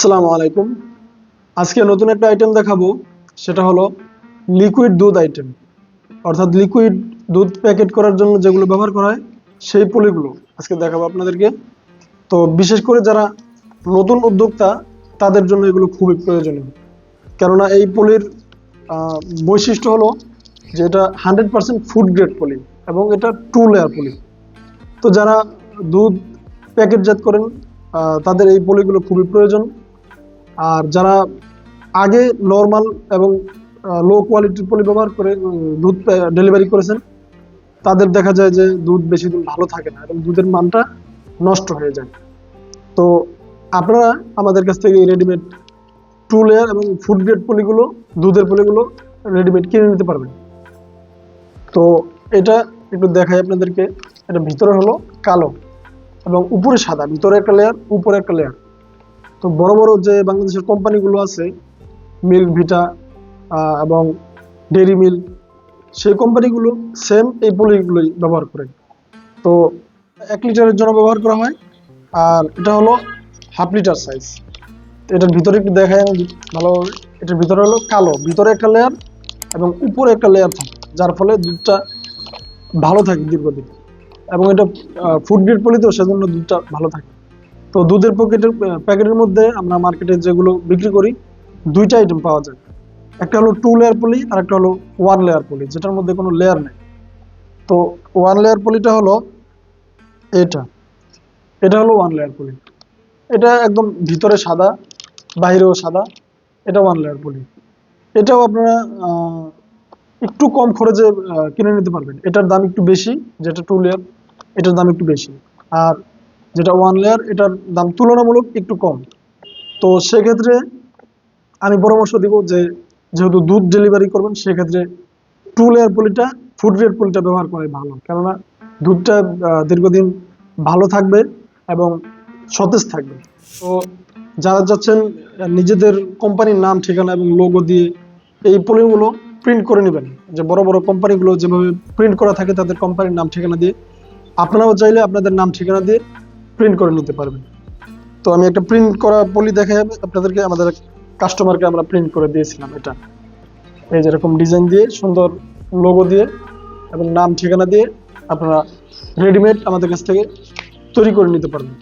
আসসালামু আলাইকুম। আজকে নতুন একটা আইটেম দেখাবো, সেটা হলো লিকুইড দুধ আইটেম অর্থাৎ লিকুইড দুধ প্যাকেট করার জন্য যেগুলো ব্যবহার করা হয়, সেই পলিগুলো আজকে দেখাবো আপনাদেরকে। তো বিশেষ করে যারা নতুন উদ্যোক্তা, তাদের জন্য এগুলো খুবই প্রয়োজনীয়। কেননা এই পলির বৈশিষ্ট্য হলো যে এটা hundred percent food grade poly এবং এটা টু লেয়ার পলি। তো যারা দুধ প্যাকেটজাত করেন তাদের এই পলিগুলো খুবই প্রয়োজন। আর যারা আগে নর্মাল এবং লো কোয়ালিটির পলি ব্যবহার করে দুধ ডেলিভারি করেছেন, তাদের দেখা যায় যে দুধ বেশি দিন ভালো থাকে না এবং দুধের মানটা নষ্ট হয়ে যায়। তো আপনারা আমাদের কাছ থেকে রেডিমেড টু লেয়ার এবং ফুড গ্রেড পলিগুলো, দুধের পলিগুলো রেডিমেড কিনে নিতে পারবেন। তো এটা একটু দেখাই আপনাদেরকে। এটা ভিতরে হলো কালো এবং উপরে সাদা। ভিতরে একটা লেয়ার উপরে একটা লেয়ার তো বড় বড় যে বাংলাদেশের কোম্পানিগুলো আছে, মিল্ক, ভিটা এবং ডেরি মিল, সেই কোম্পানিগুলো সেম এই পলিগুলোই ব্যবহার করে। তো এক লিটারের জন্য ব্যবহার করা হয়, আর এটা হলো হাফ লিটার সাইজ এটার ভিতরে একটু দেখায় আমি এটার ভিতরে হলো কালো, ভিতরে একটা লেয়ার এবং উপরে একটা লেয়ার থাকে, যার ফলে দুধটা ভালো থাকে দীর্ঘদিন। এবং এটা ফুড গ্রেড পলি তো সেজন্য দুধটা ভালো থাকে। তো দুধের প্যাকেটের প্যাকেটের মধ্যে আমরা মার্কেটে যেগুলো বিক্রি করি, দুইটা আইটেম পাওয়া যায়। একটা হলো টু লেয়ার পলি আর একটা হলো ওয়ান লেয়ার পলি যেটার মধ্যে কোনো লেয়ার নেই। তো ওয়ান লেয়ার পলিটা হলো এটা। এটা হলো ওয়ান লেয়ার পলি এটা একদম ভিতরে সাদা, বাইরেও সাদা, এটা ওয়ান লেয়ার পলি এটাও আপনারা একটু কম খরচে কিনে নিতে পারবেন। এটার দাম একটু বেশি, যেটা টু লেয়ার এটার দাম একটু বেশি। আর যেটা ওয়ান লেয়ার এটার দাম তুলনামূলক একটু কম। তো সেক্ষেত্রে আমি পরামর্শ দিব যে, যেহেতু দুধ ডেলিভারি করবেন, সেক্ষেত্রে টু লেয়ার পলিটা ফুড গ্রেড পলিটা ব্যবহার করাই ভালো। কেননা দুধটা দীর্ঘদিন ভালো থাকবে এবং সতেজ থাকবে। তো যারা যাচ্ছেন, নিজেদের কোম্পানির নাম, ঠিকানা এবং লোগো দিয়ে এই পলিগুলো প্রিন্ট করে নেবেন। যে বড় বড় কোম্পানিগুলো যেভাবে প্রিন্ট করা থাকে, তাদের কোম্পানির নাম, ঠিকানা দিয়ে। আপনারাও চাইলে আপনাদের নাম, ঠিকানা দিয়ে প্রিন্ট করে নিতে পারবেন। তো আমি একটা প্রিন্ট করা পলি যাবে, আপনাদেরকে আমাদের কাস্টমারকে আমরা প্রিন্ট করে দিয়েছিলাম এটা। এই যেরকম ডিজাইন দিয়ে, সুন্দর লোগো দিয়ে এবং নাম ঠিকানা দিয়ে আপনারা রেডিমেড আমাদের কাছ থেকে তৈরি করে নিতে পারবেন।